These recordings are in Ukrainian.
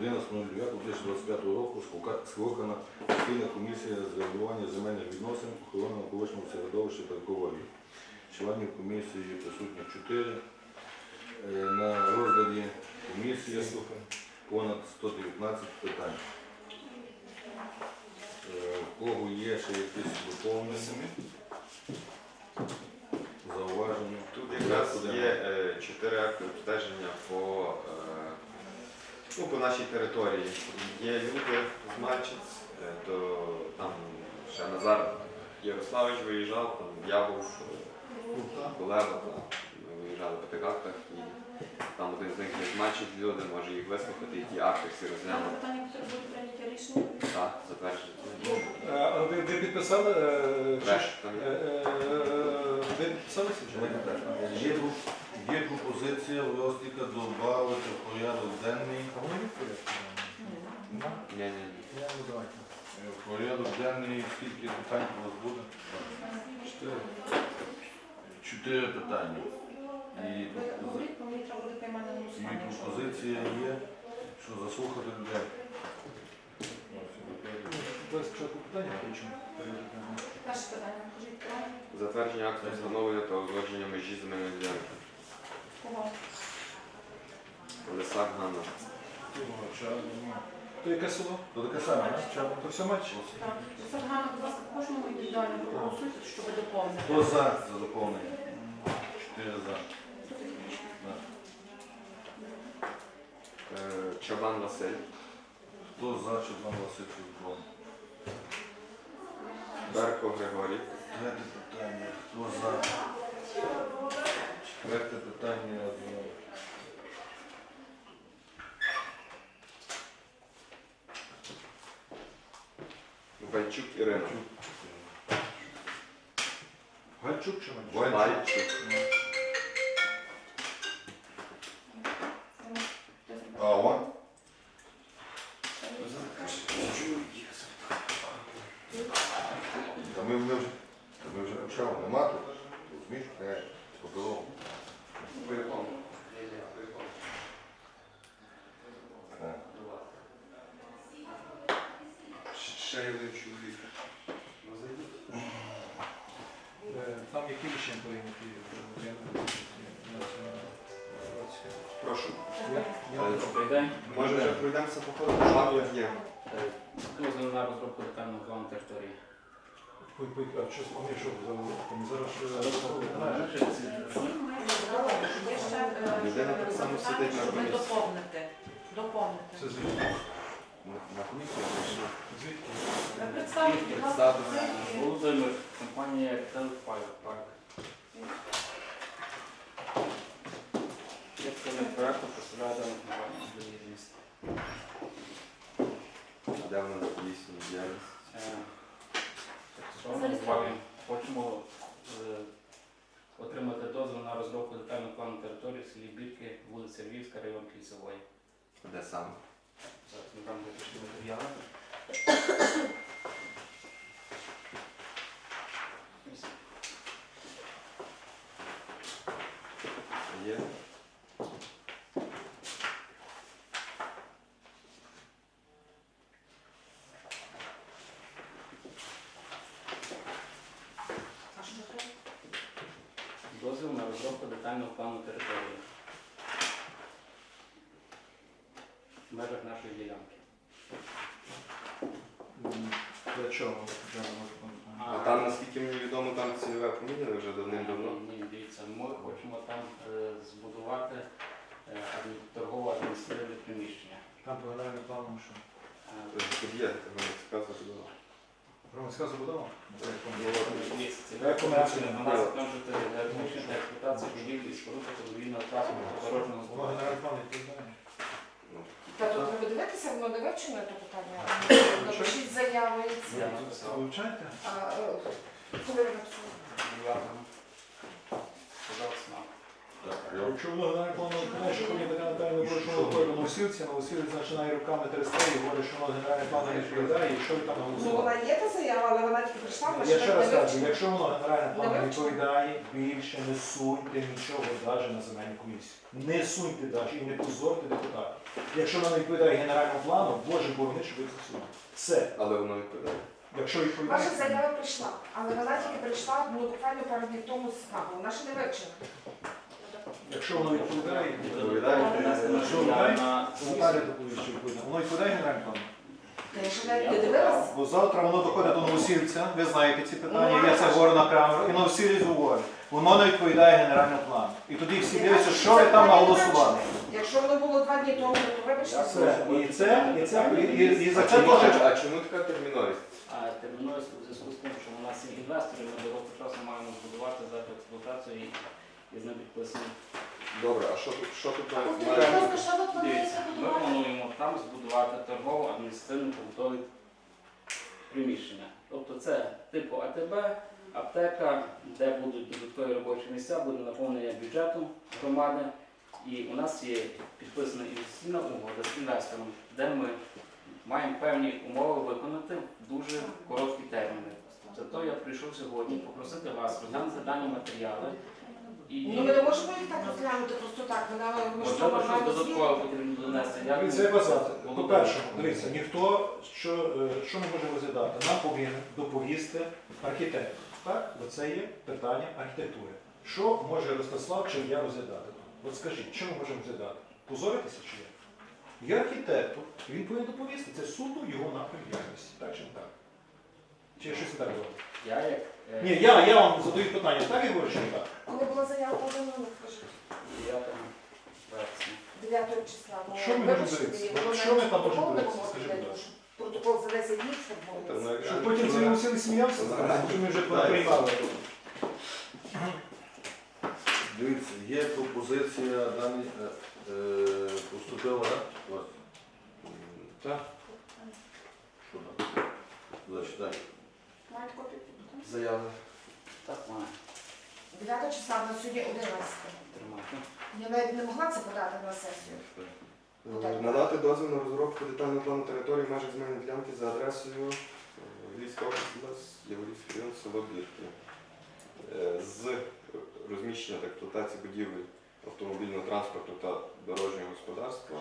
11.09.2025 року скликана постійна комісія з регулювання земельних відносин, охорони навколишнього середовища та екології. Членів комісії присутні 4. На розгляді комісії понад 119 питань. Е, У кого є ще якісь доповнення, зауваження? Тут якраз є е, чотири акти обстеження по, е, ну, по нашій території. Є люди з Мальчиць, е, то там ще Назар Ярославич виїжджав, там я був, е, Кулеба, ми виїжджали по тих актах і там один з них є з Мальчиць люди, може їх вислухати, і ті акти всі розглянути. питання, які будуть прийняті рішення. Так, затверджені. Е, А ви, ви підписали? е, чи ж? Там Е, є. е, Ви підписалися? чи ні? Так. Є, пропозиція в Ростіка додати в порядок денний. Ні, ні, ні. Е, В порядок денний скільки питань у вас буде? Чотири. Чотири питання. І, приймати і пропозиція є, що заслухати людей. Перше питання, кажіть Затвердження акту встановлення та узгодження межі земельної ділянки. Кого? Лисак Ганна. То яке село? То таке саме? То все матч? Так. Саргана, будь ласка, кожному індивідуально проголосуйте, щоб доповнити. Хто за за доповнення? Чотири за. Е, Чабан Василь. Хто за, щоб вам Васильович був? Берко Григорій. Третє питання. Хто за? Четверте питання. одного. Вальчук Ірина. Гальчук чи матч? Вальчук. Вальчук. А, он? Та ми, ми вже, та ми вже почали, нема тут. Розумієш? Не, попило. Ще є один чоловік. Ну, зайдіть. Е, Там які рішення прийняті? е. Прошу. Е, Добрий день. Може вже пройдемося по ходу? Тут є? Дозвіл на розробку детального плану території. А що вони що там зараз ще ще Людина так само сидить на щоб ви комісії. доповнити. Доповнити. На- комісію прийшли. Позиції. Володимир, компанія Телефайл Парк. Я керівник проекту представляю дане компанію для міста. Де вона дійсно діяльність? Е, так, Хочемо е, отримати дозвіл на розробку детального плану території в селі Бірки, вулиця Львівська, район Кільцевої. Де саме? Зараз ми там пішли матеріали. Є. Дозвіл на розробку детального плану території в межах нашої ділянки. Для чого? А там, наскільки мені відомо, там цільове поміняли вже давним-давно. Ні, дивіться, ми хочемо там е, збудувати е, адмі- торгово-адміністративне приміщення. Там по генеральному плану що? Е, Тобто Тут є, воно цікаво було. Громадська забудова? Ну, Дивіться, це Як комерційне? 12 множити для розміщення та експлуатації будівлі і споруд автомобільного транспорту дорожнього Воно збудування. генеральний план відповідає. Та тут ви дивитеся, воно не вивчено це питання. Напишіть заяви і. Я написав. Вивчайте? А, е, Коли ви написали? Дев'ятого. Пожалуйста, нам. Так, я Якщо воно генеральний план що було, що воно виходить на Новосілці, Новосілець починає руками трясти і говорить, що воно генеральний план не відповідає, і що ви там Ну, голосували? вона є та заява, але вона тільки прийшла, вона Я ще не раз кажу, якщо воно генеральний план Не відповідає, більше не суньте нічого навіть на земельну комісію. Не суньте навіть і не позорте депутатів. Якщо вона не відповідає генеральному плану, Боже борони, щоб ви це суд. Все. Але воно відповідає. Якщо відповідає, Ваша заява прийшла, але вона тільки прийшла ну, буквально пару днів тому з СНАПу. Вона ще не вивчена. Якщо воно відповідає, Відповідає. Що, на Наталя доповість, відповідає. Воно відповідає генеральному плану. Дивилась. Бо завтра воно доходить до новосільця, ви знаєте ці питання, я це говорю на камеру, і новосілець говорить, воно не відповідає генеральному плану. І тоді всі дивляться, що ви там наголосували. Якщо воно було два дні тому, то вибачте. Все. І це, і це, і, і, і за це теж. а чому така терміновість? А терміновість у зв'язку з тим, що у нас є інвестори, ми до року часу маємо збудувати за експлуатацію і, і з ним. Добре, а що тут що тут має? Повторіть, будь ласка, що ви Дивіться, плануєте ми будувати? плануємо там збудувати торгово адміністративне побутове приміщення. Тобто це типу АТБ, аптека, де будуть додаткові робочі місця, буде наповнення бюджету громади. І у нас є підписана інвестиційна угода з інвестором, де ми маємо певні умови виконати в дуже короткі терміни. Зато я прийшов сьогодні попросити вас розглянути дані матеріали. І Ну, ми не можемо їх так розглянути просто так. Вона ми можливо, щось маємо потрібно донести. Я Дивіться, казати, по-перше, дивіться, ніхто що, е, що ми можемо розглядати? Нам повинен доповісти архітектор. Так? Бо це є питання архітектури. Що може Ростислав чи я розглядати? От скажіть, що ми можемо розглядати? Позоритися чи як? Є архітектор, він повинен доповісти. Це суду його напрям діяльності. Так чи не так? Чи я щось не так говорю? Я як Ні, я, я вам задаю питання, так я говорю чи не так? Коли була заява подана, ну, кажіть, я там вересня. 9 числа. Ну, Що ми вибачте, можемо дивитися? воно От що ми навіть там можемо протокол не дивитися? було Скажи, для будь того, ласка. щоб Протокол за 10 днів, щоб було. Та, ну, Щоб потім це Василь сміявся, що ми вже приймали. Дивіться, є пропозиція дані е, е, поступила, так? У вас? Так. Що там? Зачитай. Мають копію? Заяви. Так має 9 числа, на сьогодні 11. тримати. Я навіть не могла це подати на сесію. Е, Надати дозвіл на розробку детального плану території в межах земельної ділянки за адресою е, Львівська область, Яворівський район, село Бірки. Е, З розміщення та експлуатації будівель автомобільного транспорту та дорожнього господарства.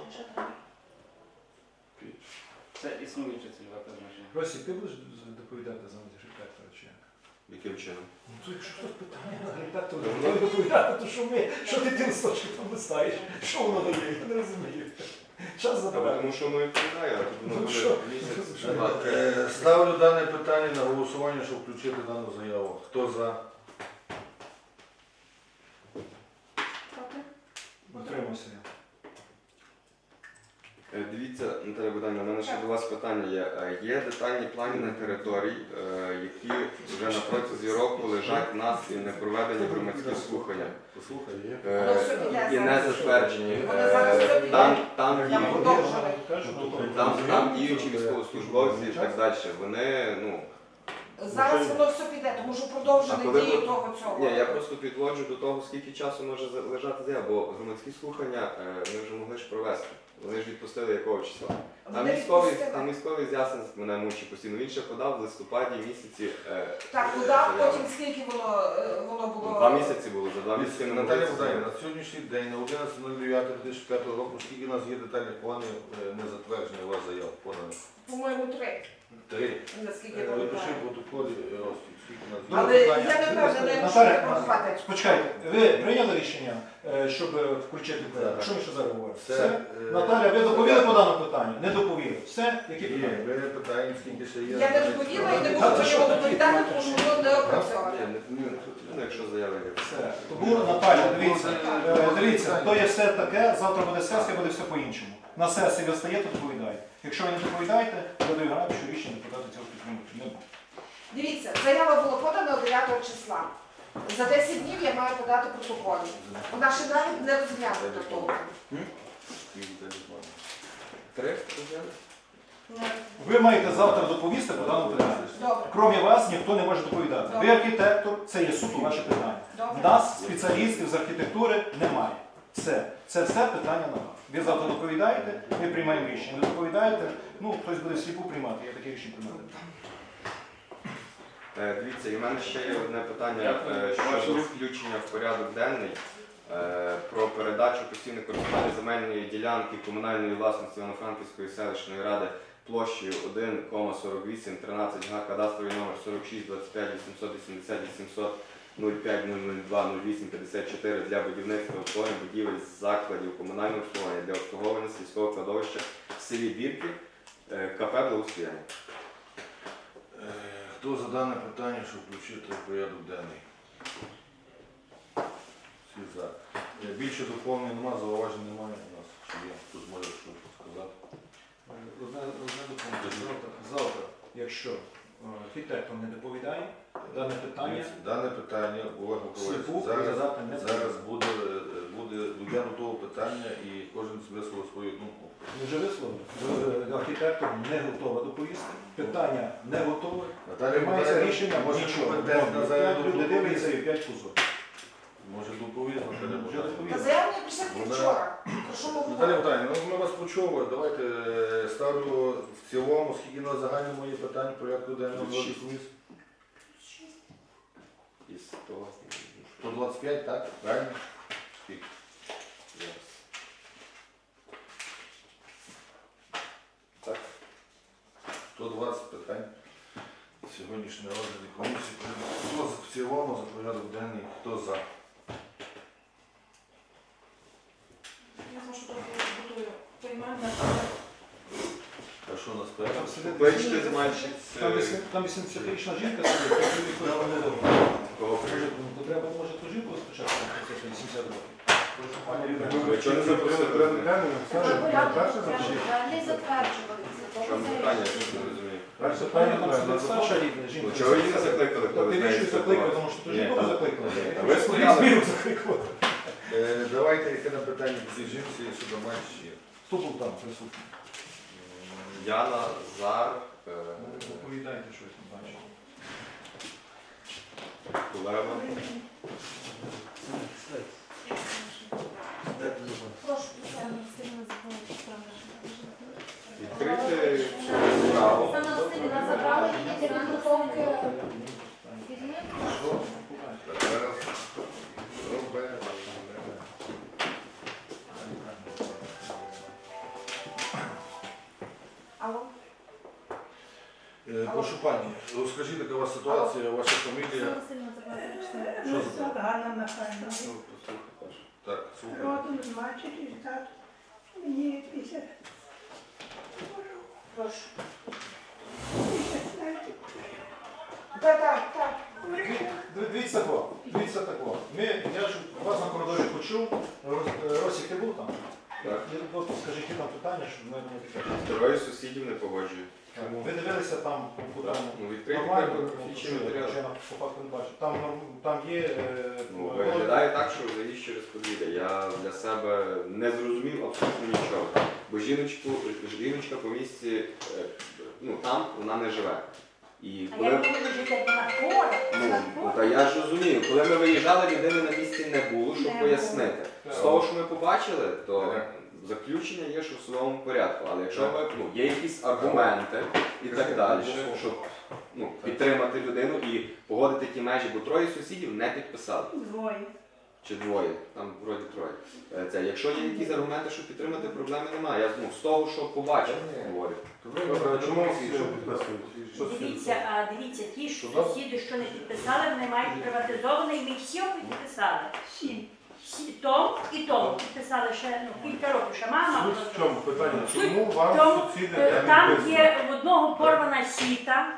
Це існуюче цільове призначення. Росі, ти будеш доповідати за чи як? Яким чином? Ну, то якщо хтось питання на архітектора, то доповідати, то що ми, що ти тим сочки помисаєш. Що воно дає? Я не розумію. Час забирає. Тому що ми відповідає, а тут воно Ну, буде місяць. Що? Е, Ставлю дане питання на голосування, щоб включити дану заяву. Хто за? Проти? Утримався я. Е, Дивіться, Наталя Богданівна, у мене ще до вас питання є. Е, Є детальні плани на території, е, які вже на протязі року лежать на і не проведені громадські слухання. Послухай, є. Е, І не затверджені. Зараз Е. Там, там, діють- там, там діючі військовослужбовці і так далі. Вони, ну, Зараз воно все піде, тому що А коли дії ви- того цього. ні, я просто підводжу до того, скільки часу може за- лежати заява, бо громадські слухання е, ми вже могли ж провести. Вони ж відпустили якого числа. Там Вони військовий, відпустили. військовий мене мучить постійно. Він ще подав в листопаді місяці. е, Так, е, заяву. потім скільки воно, е, воно було. Два місяці було, за два місяці не Наталя могли Богданівна, на сьогоднішній день, на 11.09.2005 року, скільки у нас є детальних планів е, не затвердження у вас заяв поданих? По-моєму, три, Три. наскільки я Е, Випиши пам'ятаю. в протоколі, е, Ростик, скільки у нас є. Але я не впевнена, що Наталя, не хватить. Почекайте, ви прийняли рішення, е, щоб включити порядок? Що ми ще зараз говоримо? Це, Все? е, Наталя, ви доповіли по даному питанню? Не доповіли. Все? Які Є, питання? ви питаємо, скільки ще є. Я не доповіла і не можу по ньому доповідати, тому що воно не опрацьоване. Ні, не- ні, тут, ну, якщо заяви є. Все. Тому, Наталя, дивіться, е, дивіться, то є все таке, завтра буде сесія, буде все по-іншому. На сесії ви стаєте, доповідаєте. Якщо ви не доповідаєте, я даю гарантію, що рішення депутати цього підтримують. Не буде. Дивіться, заява була подана 9 числа. За 10 днів я маю подати протокол. Вона ще навіть не розглянута. Три? Ви маєте завтра доповісти по даному питанню. Добре, Крім вас, ніхто не може доповідати. Ви архітектор, це є суто ваше питання. добре. Нас, спеціалістів з архітектури, немає. Все. Це все питання на вас. Ви завтра доповідаєте, ми приймаємо рішення. Не доповідаєте, ну хтось буде сліпу приймати, я таке рішення приймати. Е, Дивіться, і в мене ще є одне питання е, щодо включення в порядок денний. е, про передачу постійне користування земельної ділянки комунальної власності Івано-Франківської селищної ради площею 1,48 13 га, кадастровий номер 46 25 880 800 05 002 08 54 для будівництва обслуговування будівель закладів комунального обслуговування для обслуговування сільського кладовища в селі Бірки, КП Благостояння. Хто за дане питання, щоб включити в порядок денний? Всі за. Е, Більше доповнень немає, зауважень немає у нас. Чи є? Тут може щось сказати. Одне, одне доповнення. Завтра, завтра, якщо е, архітектор не доповідає, дане питання Дивіться, Дане питання, Олег Миколаївич, сліпу зараз, розглядати не зараз буде, е, буде до того питання і кожен висловив свою думку. Ми вже висловили. Е, Архітектор не готова доповісти. Питання не готове. Приймається Миколаївна, рішення, може нічого. компетентна П'ять зараз Люди доповість? дивляться і п'ять кузов. Може доповість Наталія Вже Миколаївна? Та доповіли. заявлення пішли Вона- вчора. Про що ми говоримо? Ну ми вас почули. Давайте е, ставлю в цілому, скільки на загальному є питань порядку денного Шість. розвитку комісії? Із того 125, так? Правильно? Скільки? зараз. Так. 120 питань сьогоднішнього розгляду комісії. Хто за- в цілому за порядок денний, хто за? Я готую. А що нас перед? Там сидить- Кличте. Там е, вісім- Там 80-річна жінка сидить, то не. Кого Може, ну, треба, може, ту жінку спочатку, це 80 років. Ви чого не запросили? Перше не затверджувалися. Чому питання, я щось не розумію. Перше питання Ну чого ви її не закликали, коли ти з нею вирішив закликати, тому що ту Ні, закликали. А ви стояли? Зміру закликали. Е, Давайте яке на питання по цій жінці щодо матчі. Хто був там присутній? Яна Зар, е, Доповідайте щось, не бачу. Кулева. Прошу. Справу. Її для підготовки. Зараз робимо. Алло. Е, Прошу пані, розкажіть, яка у вас ситуація, ваша фамілія? Оксана Васильівна забрала. Що за це? Ганна Михайлівна. Ну. Так, слухай. Родом з матері, так. Мені 50. Прошу. 16. Так, так, так. Дивіться тако, дивіться тако. Ми, я ж вас на коридорі почув, е, Росік, ти був там? Так. Я просто скажи, які там питання, щоб ми не таке. Троє сусідів не погоджують. Ви дивилися там куди? Ну, відкрити Нормально, фотографічні ну, що я по факту не бачу. Там, там є... е, Ну, е, виглядає так, що заїзд через подвір'я. Я для себе не зрозумів абсолютно нічого. Жіночку, жіночка по місці, е, ну там вона не живе. І А коли я буду жити на ну, ну, та я ж розумію, коли ми виїжджали, людини на місці не було, щоб Не пояснити. З того, що ми побачили, то заключення є, що в судовому порядку. Але якщо ну, є якісь аргументи і так далі, щоб ну, підтримати людину і погодити ті межі, бо троє сусідів не підписали. Двоє. Чи двоє, там вроді троє. Е, Це, якщо є якісь аргументи, щоб підтримати, проблеми немає. Я ну, з того, що побачив, говорю. Добре, а чому всі що підписують? Дивіться, а дивіться, ті ж сусіди, що не підписали, вони мають приватизоване, і ми всі підписали. Сім. Всі, Том і Том підписали ще ну, кілька років, ще мама. Суть в чому питання? Чому вам тому, сусіди Е, не Там є в одного порвана сіта,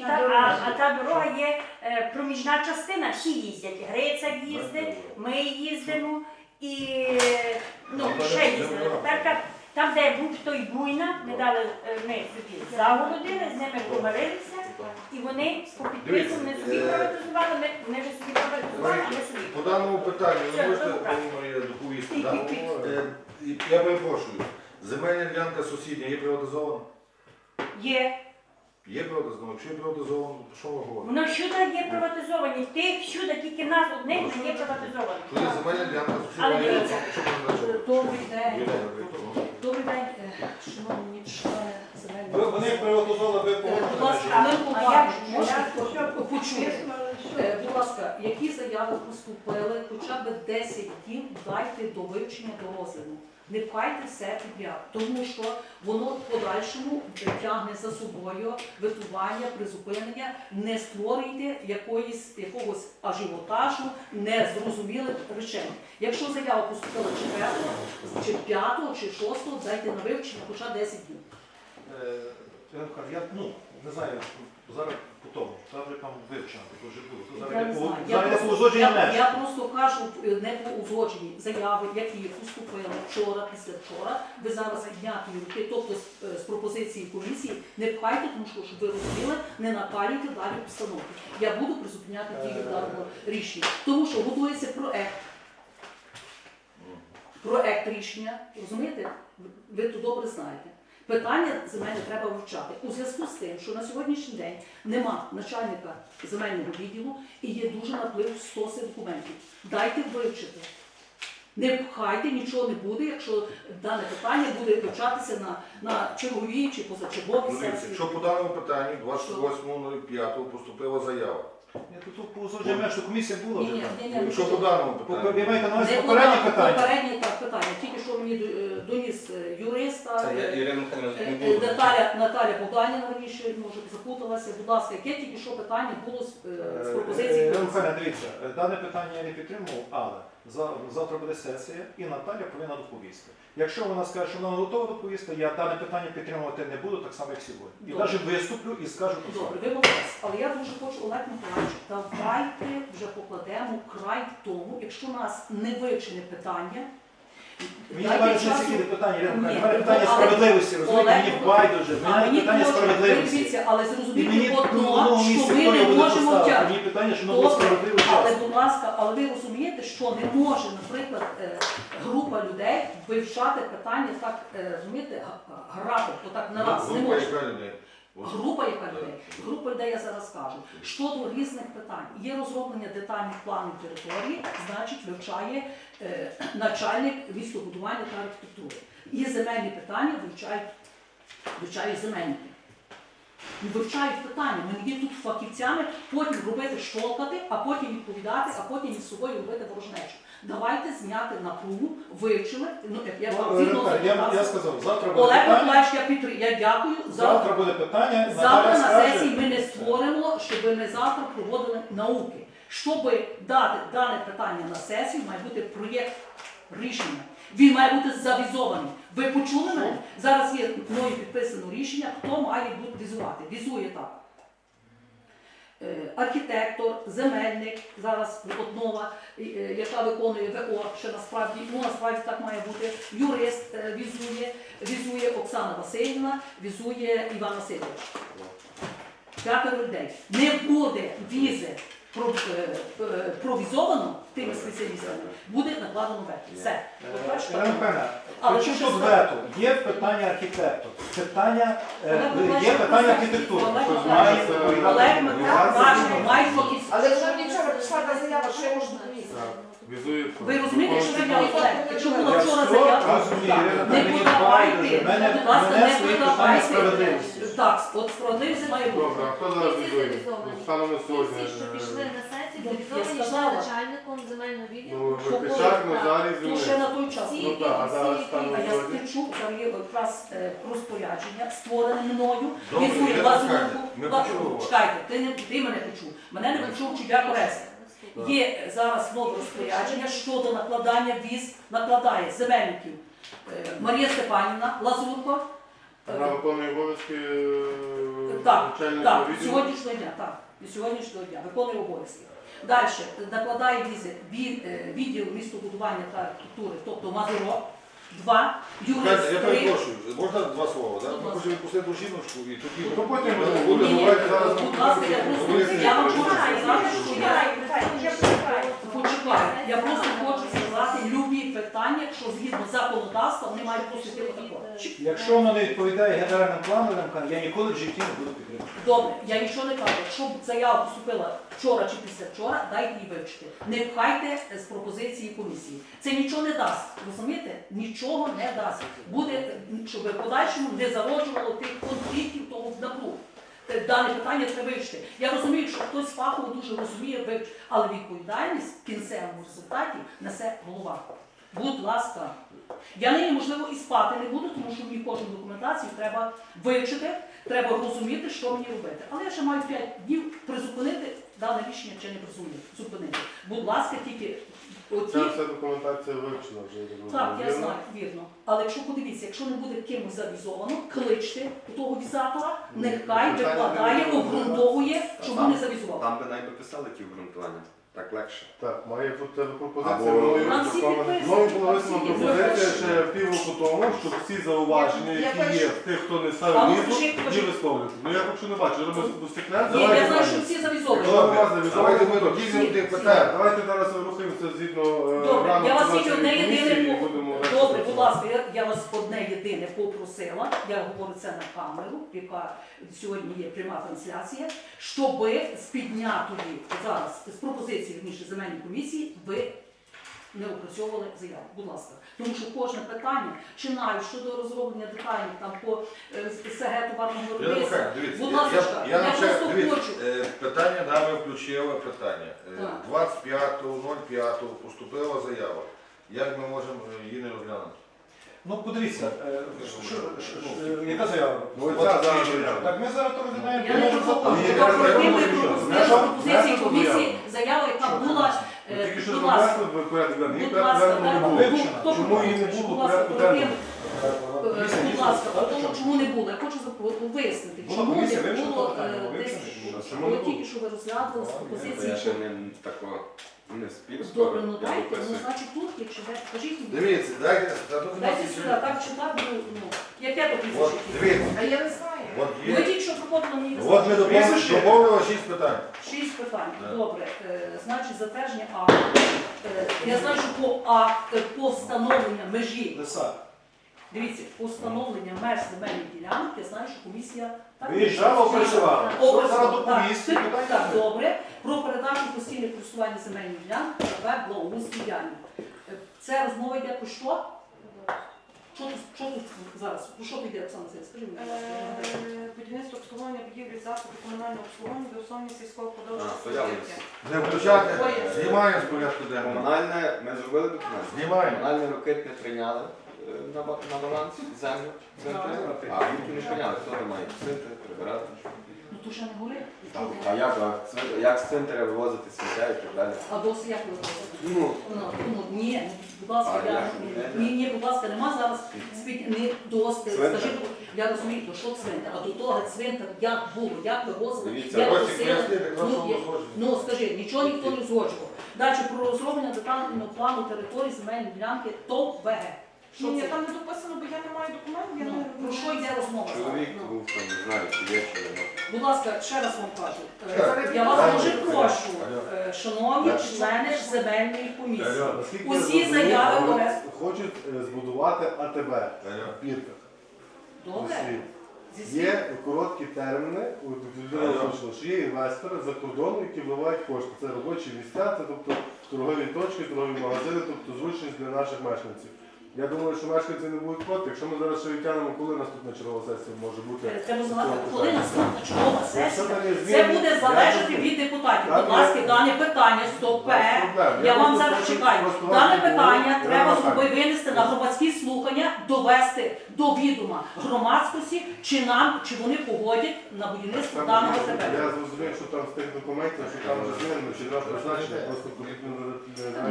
На дорозі. а, а та дорога є е, проміжна частина, всі їздять. Гриця їздить, ми їздимо і е, ну, ще їздили. Тепер так, там, де був той буйна, ми дали е, ми собі загородили, з ними помирилися, і вони по підпису не собі е, приватизували, ми, вони вже собі приватизували, а ми собі. По даному питанню ви Все, можете добре. доповісти? Да? Е, і Я перепрошую. Земельна ділянка сусідня є приватизована? Є. Є приватизовано, Якщо є приватизовано, то що ви говорите? Воно всюди є приватизовані. Тих всюди, тільки нас одних не є приватизовані. Що є земельна ділянка? Але є, дивіться. що значили? Добрий день. Добрий день, шановні Ви, вони приватизували, ви Будь погодили. ласка, ми почути. Е, Будь ласка, які заяви поступили, хоча б 10 днів дайте до вивчення до розгляду. Не пхайте все підряд, тому що воно в подальшому тягне за собою витування, призупинення, не створюйте якоїсь, якогось ажіотажу, незрозумілих речей. Якщо заява поступила 4, чи 5, чи 6, дайте на вивчення хоча 10 днів. Я кажу, я ну, не знаю, зараз по тому, там вже там вивчено, то вже було. То Я Зараз знаю. по- Я зараз йде по просто- я- меж. Я просто кажу е, не по узгодженні заяви, які поступили вчора, після вчора. Ви зараз підняті руки, тобто з, е, з пропозиції комісії, не пхайте, тому що щоб ви розуміли, не накалюйте далі обстановки. Я буду призупиняти дію Е. даного рішення, тому що готується проект. Проект рішення, розумієте? Ви- Ви то добре знаєте. Питання земельне треба вивчати. У зв'язку з тим, що на сьогоднішній день нема начальника земельного відділу і є дуже наплив стоси документів. Дайте вивчити. Не пхайте, нічого не буде, якщо дане питання буде вивчатися на, на черговій чи позачерговій Ну, сесії. Якщо по даному питанню 28.05 поступила заява. Тут по узгодженню меж, що комісія була вже Ні, там. ні. Якщо по даному По- питанню. Ви маєте на увазі Не попереднє питання? Попереднє так питання. Тільки що мені е, доніс е, юриста. Я е, не буду. Наталя, Наталя Богданівна раніше, може, запуталася. Будь ласка, яке тільки що питання було з, е, з Е, е. Михайло, дивіться, е, дане питання я не підтримував, але завтра буде сесія і Наталя повинна доповісти. Якщо вона скаже, що вона готова доповісти, я дане питання підтримувати не буду, так само як сьогодні. І навіть виступлю і скажу про Добре, ви молодець. Але я дуже хочу, Олег Миколаївич, давайте вже покладемо край тому, якщо у нас не вивчене питання. Мені дайте не важливо, часу- які питання, Ірина Михайлівна, мене ну, питання але- справедливості, розумієте, мені байдуже, в мене питання справедливості. дивіться, але зрозумійте мені одно, що ми не можемо поставити. тягнути. Мені питання, що воно було справедливо але, будь ласка, але ви розумієте, що не може, наприклад, е, група людей вивчати питання так, е, розумієте, грати, отак на раз. Не може. Група яка людей? Група людей я зараз скажу. Щодо різних питань. Є розроблення детальних планів території, значить вивчає е, начальник містобудування та архітектури. Є земельні питання, вивчають, вивчають земельники. І Вивчають питання. Ми не є тут фахівцями, потім робити щолкати, а потім відповідати, а потім із собою робити ворожнечу. Давайте зняти напругу, вивчили. Ну, як я Ну, вам Ірина згідно Михайлівна, я, я законодавства. сказав, завтра буде Олег питання. Миколаївич, я підтримую. Я дякую. Завтра буде питання. Завтра Наталя на скаже- сесії ми не створимо, щоб ми завтра проводили науки. Щоб дати дане питання на сесію, має бути проєкт рішення. Він має бути завізований. Ви почули мене? Зараз є мною підписано рішення, хто має бути візувати. Візує так. Е, Архітектор, земельник, зараз от нова, е, яка виконує ВО, що насправді, ну насправді так має бути. Юрист е, візує, візує Оксана Васильівна, візує Іван Васильович. П'ятеро людей. Не буде візи провізовано тими спеціалістами, буде накладено вето. Все. Михайлівна, Але чому тут вето? Є питання архітектор, питання, е, є питання архітектури. Олег має Миколаївич. Олег Миколаївич, важно, мають фахівці. Але вже нічого прийшла та заява, що я можу доповісти. Ви розумієте, що заява Олег? Якщо була Я вчора заява, не подавайте, будь ласка, не подавайте. Так, от справедливість має бути. Добре, а хто зараз візує? Станом на сьогодні. Всі, що пішли на сесію, Я сказала. начальником земельного відділу. Ну, Що Випишак, було? Назарій, То ще на той час. Всі, Ну так, а зараз всі, станом А на я сьогодні. стичу, там є якраз е, розпорядження, створене мною, Добре, візує я лазурку. скажу, ми почули вас. Чекайте, ти, не, ти мене почув. Мене не почув Чудяк Орест. Є зараз нове розпорядження щодо накладання віз, накладає земельників е, Марія Степанівна, Лазурко. Вона виконує обов'язки е, Так, начальника так, від відділу. сьогоднішнього дня, так, від сьогоднішнього дня, виконує обов'язки. Далі накладає візи від, е, відділ містобудування та архітектури, тобто Мазурок, два, юрист, Чекайте, Я перепрошую, можна два слова? Будь Ми ласка. хочемо відпустити жіночку і тоді Ну, то потім буде- буде. буде, Ні, ні, давайте зараз будь ласка, я просто я вам хочу сказати, що я почекаю. Я просто хочу питання, що згідно законодавства, вони мають поступити такого. Якщо воно не відповідає генеральним плану, я ніколи в житті не буду підтримувати. Добре, я нічого не кажу. Якщо заява поступила вчора чи після вчора, дайте її вивчити. Не пхайте з пропозиції комісії. Це нічого не дасть. Розумієте? Нічого не дасть. Буде, щоб в подальшому не зароджувало тих конфліктів того напруг. Е, Дане питання треба вивчити. Я розумію, що хтось фахово дуже розуміє, але відповідальність в кінцевому результаті несе голова. Будь ласка. Я нині, можливо, і спати не буду, тому що мені кожну документацію треба вивчити, треба розуміти, що мені робити. Але я ще маю 5 днів призупинити дане рішення чи не призупинити. Зупинити. Будь ласка, тільки оті. Ця вся документація вивчена вже. Так, я знаю, вірно. Але якщо подивіться, якщо не буде кимось завізовано, кличте того візатора, нехай викладає, обґрунтовує, чому не завізував. Там би навіть писали ті обґрунтування. Так легше. Так, має тебе пропозиція. Або- Мною Нам всі підписані. мною була виснована Всі пропозиція підписані. ще півроку тому, щоб всі зауваження, Я- я які є в тих, хто не А ставив ну, візу, ні висловлювати. Ну я що не бачу. Робимо секрет. Ні, я знаю, що всі завізовані. Давайте ми дійдемо тих питань. давайте зараз рухаємося згідно е, Добре, я вас тільки одне єдине по- добре, будь ласка, я, я вас одне єдине попросила, я говорю це на камеру, яка сьогодні є пряма трансляція, щоб з піднятої зараз з пропозиції вірніше земельної комісії ви не опрацьовували заяву. Будь ласка. Тому що кожне питання, чи навіть щодо розроблення деталей там по е, СГ товарного виробництва. Будь ласка, я, я, я просто дивіться, хочу. е, питання дами включила питання. Е, Так. 25.05 поступила заява. Як ми можемо е, її не розглянути? Ну подивіться, е, що- що- що- яка заява? Ну, оця зараз заява. Так ми зараз то розглядаємо. Я не Ми Ні, я пропозиції комісії, заява, яка була, Ну, е, Тільки що будь ласка. зробили в. Її Будь ласка, денного не так, було. Чому її не було в порядку денному? е, Будь ласка, тому чому не було? Я хочу вияснити, Була чому комісія, не вивчила було питання, е, десь, що- не от було? тільки що ви розглядали з Я ще не такого не спів. Добре, ну дайте, ну значить тут, якщо ви кажіть мені. Дивіться, дайте, Дайте сюди, сюди. так чи так, ну, ну, яке то От, дивіться, А я не знаю. от Ви є. тільки що пропонували мені От ми Прізвище? домовили шість питань. Шість питань. Да. Добре. Е, значить, затвердження акту. Е, я знаю, що по акту, по встановленню межі, Лиса. Дивіться, по встановленню меж земельних ділянок, я знаю, що комісія так Виїжджала, опрацювала. Зараз так, доповість? так, так, добре. Про передачу постійних користування земельних ділянок ПП благоустрій діяльність. Е, Це розмова йде про що? Що тут, що тут зараз? Про що піде, Оксана Васильівна? Скажи мені. будь ласка. Е, Будівництво обслуговування будівлі засобів комунального обслуговування до основні сільського А, то. Не включати, знімаємо з порядку денного. Комунальне, ми зробили документ. Знімаємо. Комунальне рокетне прийняли е, на, ба- на баланс землю, центри, а віки не прийняли. Хто не має центри, прибирати? Ну то ще не говори. А як, а цвин- як з центру вивозити сміття і так далі? А досі як ви робите? Ну, Ну, ну, ні, ну, будь ласка, А я, як? ні, ні, будь ласка, нема зараз спід, не досить, Цвинтар? скажіть, я розумію, то що цвинтар, а до того цвинтар як було, як вивозили, Дивіться, як якраз ну, є- узгоджено. ну скажи, нічого ніхто не узгоджував. Далі про розроблення детального плану території земельної ділянки ТОВ ВГ. Що Ні, ні, це? там не дописано, бо я не маю документів, я Ну, не про що йде розмова? чоловік Ну. був там, не знаю, чи є, чи нема. Будь ласка, ще раз вам кажу. е, Так. Я вас дуже прошу, Алло. е, шановні члени земельної комісії. Алло, наскільки я Усі зрозумів, заяви вони. Хочуть е, збудувати АТБ Алло. в бірках. Добре? Зі. Є короткі терміни, людина озвучила, що є інвестори за кордону, які вливають кошти. Це робочі місця, це тобто торгові точки, торгові магазини, тобто зручність для наших мешканців. Я думаю, що мешканці не будуть проти. Якщо ми зараз ще відтягнемо, коли наступна чергова сесія може бути. Е, Треба знати, коли наступна чергова сесія. Це буде залежати від депутатів. Будь ласка, дане питання стопе. Я вам зараз чекаю. Дане питання треба винести на громадські слухання, довести до відома громадськості, чи нам, чи вони погодять на будівництво даного Я зрозумів, що там з тих документів, що там вже змінено, чи раз призначення, просто потрібно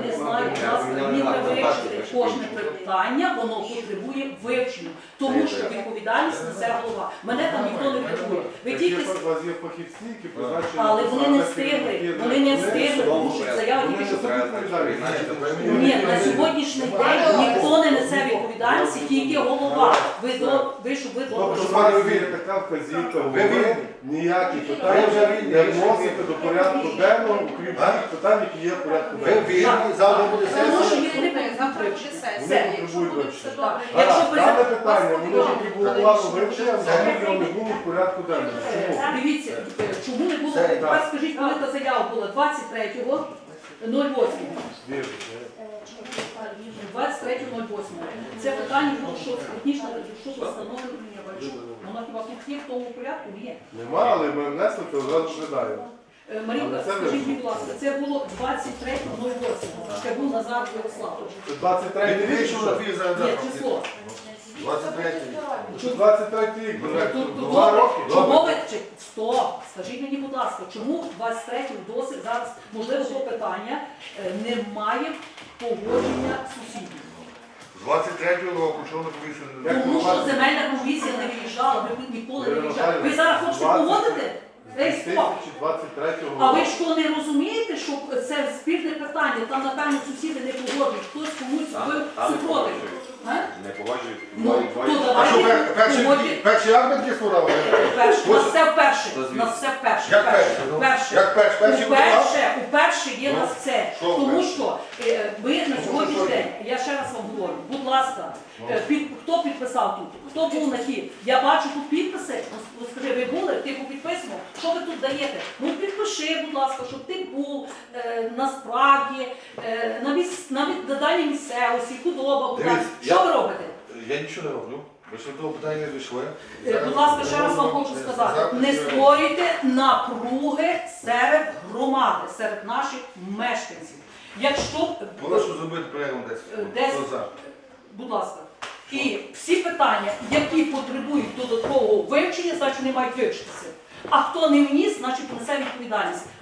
Не знаю, будь ласка, мені треба вивчити кожне питання, воно потребує вивчення, тому що відповідальність несе голова. Мене там ніхто не врятує. Ви тільки. Але вони не встигли, вони не встигли, Тому що заява тільки що. Ні, на сьогоднішній день ніхто не несе відповідальності, тільки голова. Ви до ви щоб ви добре. Тобто, Ви ви ніякі питання не ви вносите до порядку денного, тих питань, які є в порядку Ви денному. вільні, завтра буде Тому сесія. Завтра буде сесія. Вони Все. потребують вивчення. Так. Гаразд, Якщо ви Дане питання, воно потрібно. потребувало вивчення, взагалі його не було в порядку денному. Чому? Дивіться, чому не було, Це, тепер скажіть, коли та заява була 23-го, 08. Вірно. 23.08. Це питання було, що технічно що встановлення я. Воно хіба тут є в тому порядку? Є. Нема, але ми внесли, то одразу розглядаємо. Е, Марінка, скажіть, будь ласка, це було 23.08. Ще був Назар Ярославович. Це 23 рік. Що? на зараз. Число. 23 Що 23 рік? Тут- тут- Два роки. Чому ви чи- стоп? Скажіть мені, будь ласка, чому 23 досі зараз можливо то питання е, немає погодження сусідів? З 23 року, що на комісію не Як Тому що земельна комісія не виїжджала, ви ніколи не виїжджали. Ви зараз хочете 20 погодити? Ей, стоп! 2023 А ви року. що не розумієте, що це спірне питання? Там напевно сусіди не погоджують, хтось комусь Там- там не супротив. погоджують. Не погоджують. Ну, то що пер- перший, погоді- перший батьки складав? Перше, у нас все вперше. У нас все вперше. Як перше? Ну, вперше. Як? Перший Уперше, уперше є Ну, це. що Тому вперше? що е, ми на що сьогоднішній день, я ще раз вам говорю, будь ласка, Ну. е, під, хто підписав тут? Хто був на ті? Я бачу тут підписи. Ну, Скажи, ви були, ти підписував. Що ви тут даєте? Ну підпиши, будь ласка, щоб ти був е, насправді е, на, міс, на, мі- на даній місцевості, худоба, будь ласка. Що ви робите? Я нічого не роблю. Ви ще до того питання не дійшли. Е, Будь ласка, ще раз вам хочу сказати, не створюйте напруги серед громади, серед наших мешканців. Якщо, Прошу зробити 10 Е, секунд. 10. Хто за? будь ласка, і всі питання, які потребують додаткового вивчення, значить вони мають вивчитися. А хто не вніс, значить понесе відповідальність.